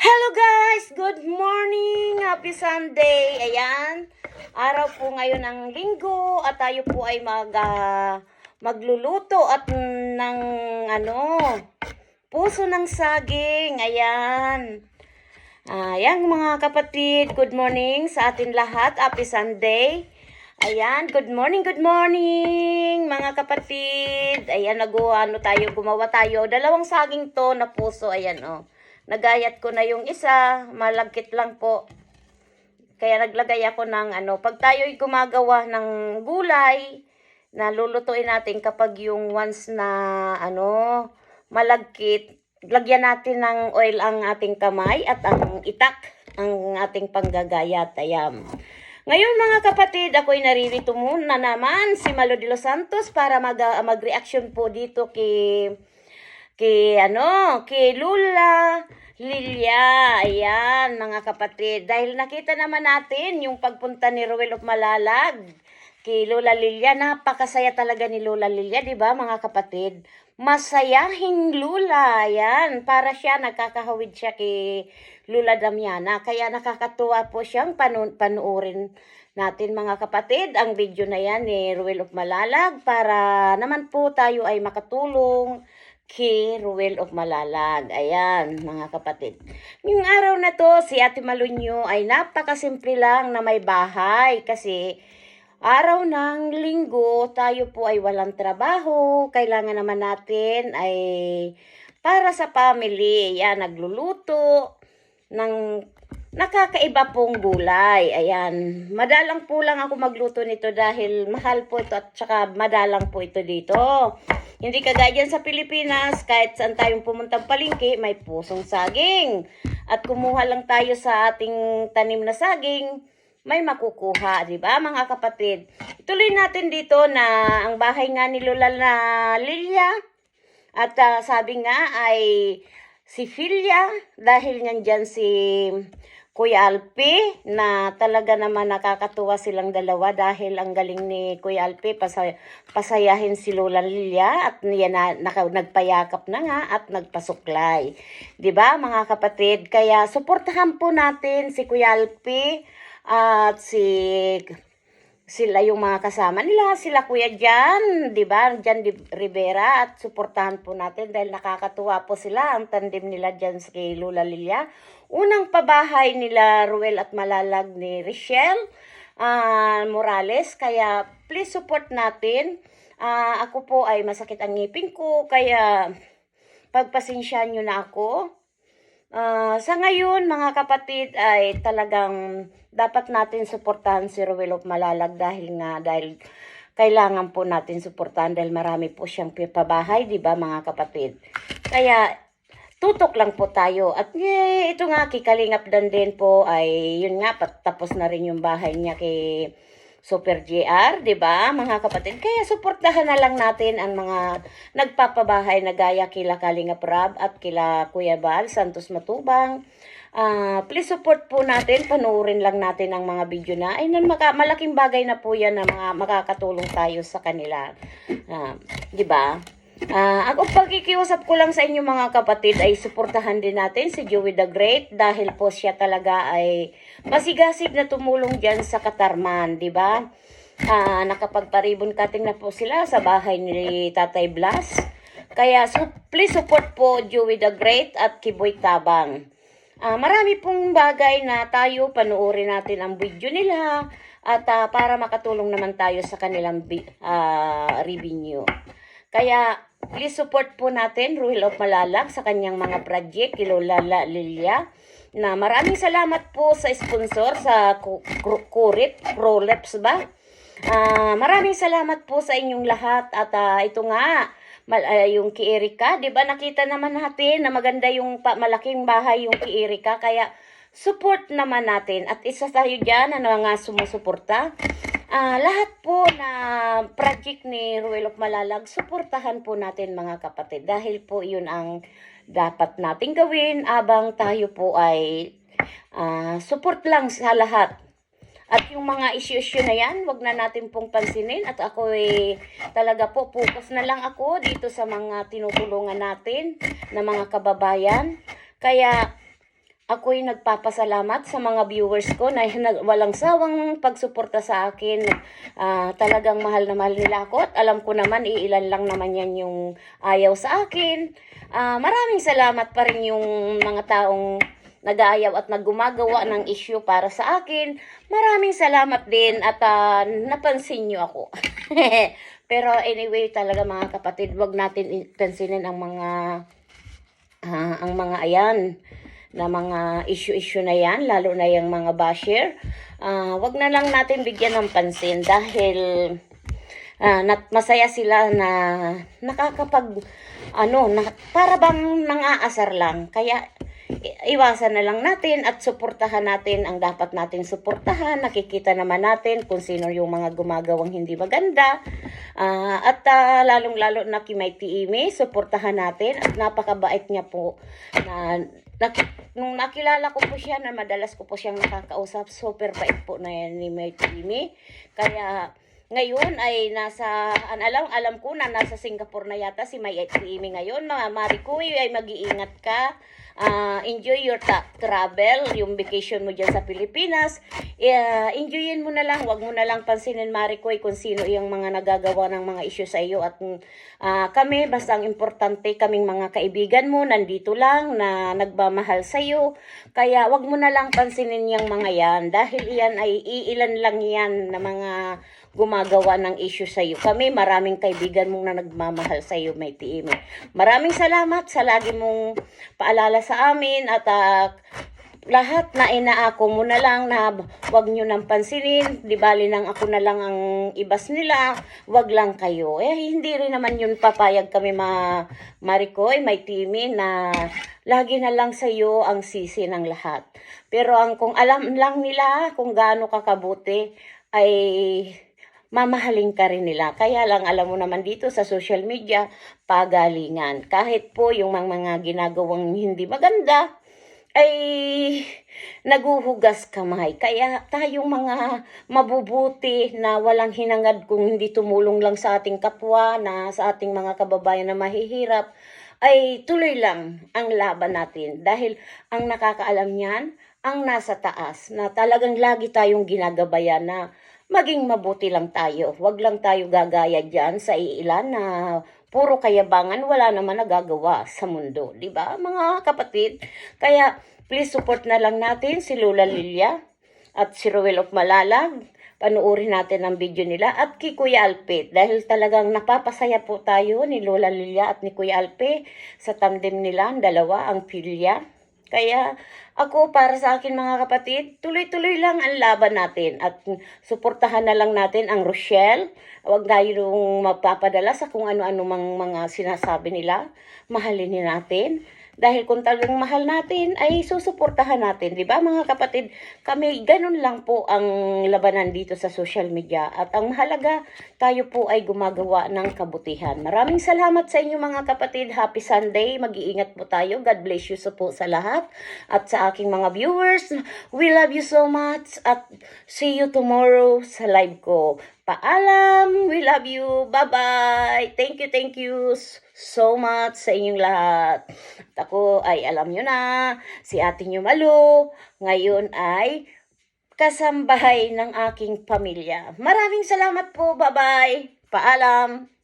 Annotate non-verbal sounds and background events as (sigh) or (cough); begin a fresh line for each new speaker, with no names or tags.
Hello guys! Good morning! Happy Sunday! Ayan, araw po ngayon ng linggo at tayo po ay mag, ah, magluluto at ng ano, puso ng saging. Ayan. Ayan mga kapatid, good morning sa atin lahat. Happy Sunday! Ayan, good morning, good morning mga kapatid. Ayan, nag ano tayo, gumawa tayo. Dalawang saging to na puso, ayan oh. Nagayat ko na yung isa, malagkit lang po. Kaya naglagay ako ng ano, pag tayo'y gumagawa ng gulay, na lulutuin natin kapag yung once na ano, malagkit, lagyan natin ng oil ang ating kamay at ang itak ang ating panggagayat. Ayan. Ngayon mga kapatid, ako'y naririto muna naman si Malo de los Santos para mag, ah, mag-reaction po dito kay kay ano, kay Lula Lilia. Ayan, mga kapatid. Dahil nakita naman natin yung pagpunta ni Ruel of Malalag kay Lola Lilia. Napakasaya talaga ni Lola Lilia, di ba mga kapatid? Masayahing Lula. Ayan, para siya, nagkakahawid siya kay Lula Damiana. Kaya nakakatuwa po siyang panu- panuorin natin mga kapatid ang video na yan ni Ruel of Malalag para naman po tayo ay makatulong kay Ruel of Malalag. Ayan, mga kapatid. Yung araw na to, si Ate Malunyo ay napakasimple lang na may bahay kasi araw ng linggo, tayo po ay walang trabaho. Kailangan naman natin ay para sa family. Ayan, nagluluto ng nakakaiba pong gulay. Ayan, madalang po lang ako magluto nito dahil mahal po ito at saka madalang po ito dito. Hindi kagaya sa Pilipinas, kahit saan tayong pumuntang palingki, may pusong saging. At kumuha lang tayo sa ating tanim na saging, may makukuha, di ba mga kapatid? Ituloy natin dito na ang bahay nga ni Lola na Lilia. At ah, sabi nga ay si Filia, dahil nandyan si Kuya Alpi, na talaga naman nakakatuwa silang dalawa dahil ang galing ni Kuya Alpi, pasay, pasayahin si Lola Lilia at niya na, naka, nagpayakap na nga at nagpasuklay. 'Di ba mga kapatid? Kaya suportahan po natin si Kuya Alpi at si sila yung mga kasama nila, sila Kuya Jan, 'di ba? Jan Rivera at suportahan po natin dahil nakakatuwa po sila ang tandem nila diyan sa kay Lola Lilia. Unang pabahay nila Ruel at Malalag ni Richelle ah, Morales kaya please support natin. Ah, ako po ay masakit ang ngipin ko kaya pagpasensyahan nyo na ako. Ah, sa ngayon, mga kapatid, ay talagang dapat natin suportahan si Ruel of Malalag dahil nga, dahil kailangan po natin suportahan dahil marami po siyang pabahay, di ba mga kapatid? Kaya, tutok lang po tayo. At eh, ito nga, kay Kalingap Dan din po ay, yun nga, tapos na rin yung bahay niya kay Super GR, 'di ba? Mga kapatid, kaya suportahan na lang natin ang mga nagpapabahay na gaya kila Kalinga Prab at kila Kuya Bal Santos Matubang. Ah, please support po natin, panoorin lang natin ang mga video na. Ay, nan maka, malaking bagay na po 'yan na mga makakatulong tayo sa kanila. Ah, 'di ba? Ah, ako pagkikiusap ko lang sa inyo mga kapatid ay suportahan din natin si Joey the Great dahil po siya talaga ay masigasig na tumulong diyan sa Katarman, 'di ba? Ah, nakapagparibon cutting na po sila sa bahay ni Tatay Blas. Kaya so, please support po Joey the Great at Kiboy Tabang. Ah, marami pong bagay na tayo panoorin natin ang video nila at ah, para makatulong naman tayo sa kanilang ah, revenue. Kaya please support po natin Ruel of Malalag sa kanyang mga project kay Lola La- Lilia na maraming salamat po sa sponsor sa Ku- Ku- Kurit Proleps ba? Ah, maraming salamat po sa inyong lahat at ah, ito nga mal, ah, yung kay Erika, 'di ba nakita naman natin na maganda yung pa, malaking bahay yung kay Erika kaya support naman natin at isa tayo diyan na mga sumusuporta. Ah, lahat po na project ni Ruel of Malalag, suportahan po natin mga kapatid dahil po yun ang dapat nating gawin abang tayo po ay ah, support lang sa lahat. At yung mga issue-issue na yan, wag na natin pong pansinin. At ako eh, talaga po, focus na lang ako dito sa mga tinutulungan natin na mga kababayan. Kaya, ako'y nagpapasalamat sa mga viewers ko na (laughs) walang sawang pagsuporta sa akin. Ah, talagang mahal na mahal nila ako at alam ko naman iilan lang naman yan yung ayaw sa akin. Ah, maraming salamat pa rin yung mga taong nag-aayaw at naggumagawa ng issue para sa akin. Maraming salamat din at ah, napansin nyo ako. (laughs) Pero anyway, talaga mga kapatid, wag natin pansinin ang mga ah, ang mga ayan na mga issue-issue na yan, lalo na yung mga basher. Ah, wag na lang natin bigyan ng pansin dahil ah, nat masaya sila na nakakapag ano, na, para bang nang-aasar lang. Kaya iwasan na lang natin at suportahan natin ang dapat nating suportahan. Nakikita naman natin kung sino yung mga gumagawang hindi maganda. Ah, at ah, lalong-lalo na kay Mighty suportahan natin at napakabait niya po na nung nakilala ko po siya na madalas ko po siyang nakakausap, super bait po na yan ni Mighty Amy. Kaya ngayon ay nasa, an alam, alam ko na nasa Singapore na yata si Mighty Amy ngayon. Mga Marikoy, ay mag-iingat ka. Ah, enjoy your ta- travel, yung vacation mo dyan sa Pilipinas. Uh, enjoyin mo na lang, wag mo na lang pansinin Marikoy kung sino yung mga nagagawa ng mga issue sa iyo at ah, kami basta ang importante kaming mga kaibigan mo nandito lang na nagmamahal sa iyo. Kaya wag mo na lang pansinin yung mga yan dahil iyan ay iilan lang yan na mga gumagawa ng issue sa iyo. Kami maraming kaibigan mong na nagmamahal sa iyo, may Amy. Maraming salamat sa lagi mong paalala sa amin at ah, lahat na inaako mo na lang na wag nyo nang pansinin, di bali nang ako na lang ang ibas nila, wag lang kayo. Eh, hindi rin naman yun papayag kami ma Marikoy, may timi na lagi na lang sa iyo ang sisi ng lahat. Pero ang kung alam lang nila kung gaano kakabuti ay mamahalin ka rin nila. Kaya lang alam mo naman dito sa social media, pagalingan. Kahit po yung mga, mga ginagawang hindi maganda, ay naguhugas kamay. Kaya tayong mga mabubuti na walang hinangad kung hindi tumulong lang sa ating kapwa, na sa ating mga kababayan na mahihirap, ay tuloy lang ang laban natin. Dahil ang nakakaalam niyan, ang nasa taas, na talagang lagi tayong ginagabayan na maging mabuti lang tayo. Huwag lang tayo gagaya dyan sa iilan na puro kayabangan, wala naman nagagawa sa mundo. ba mga kapatid? Kaya please support na lang natin si Lola Lilia at si Ruel of Malalag. Panuorin natin ang video nila at kay Kuya Alpe dahil talagang napapasaya po tayo ni Lola Lilia at ni Kuya Alpe sa tandem nila, ang dalawa, ang pilya. Kaya ako para sa akin mga kapatid, tuloy-tuloy lang ang laban natin at suportahan na lang natin ang Rochelle. Huwag tayong mapapadala sa kung ano-ano mang mga sinasabi nila. Mahalin natin. Dahil kung talagang mahal natin, ay susuportahan natin. Di ba mga kapatid? Kami, ganun lang po ang labanan dito sa social media. At ang mahalaga, tayo po ay gumagawa ng kabutihan. Maraming salamat sa inyo mga kapatid. Happy Sunday. Mag-iingat po tayo. God bless you so po sa lahat. At sa aking mga viewers, we love you so much. At see you tomorrow sa live ko. Paalam! We love you! Bye-bye! Thank you, thank you so much sa inyong lahat. At ako ay alam nyo na, si Ate Nyo Malu, ngayon ay kasambahay ng aking pamilya. Maraming salamat po. Bye-bye! Paalam!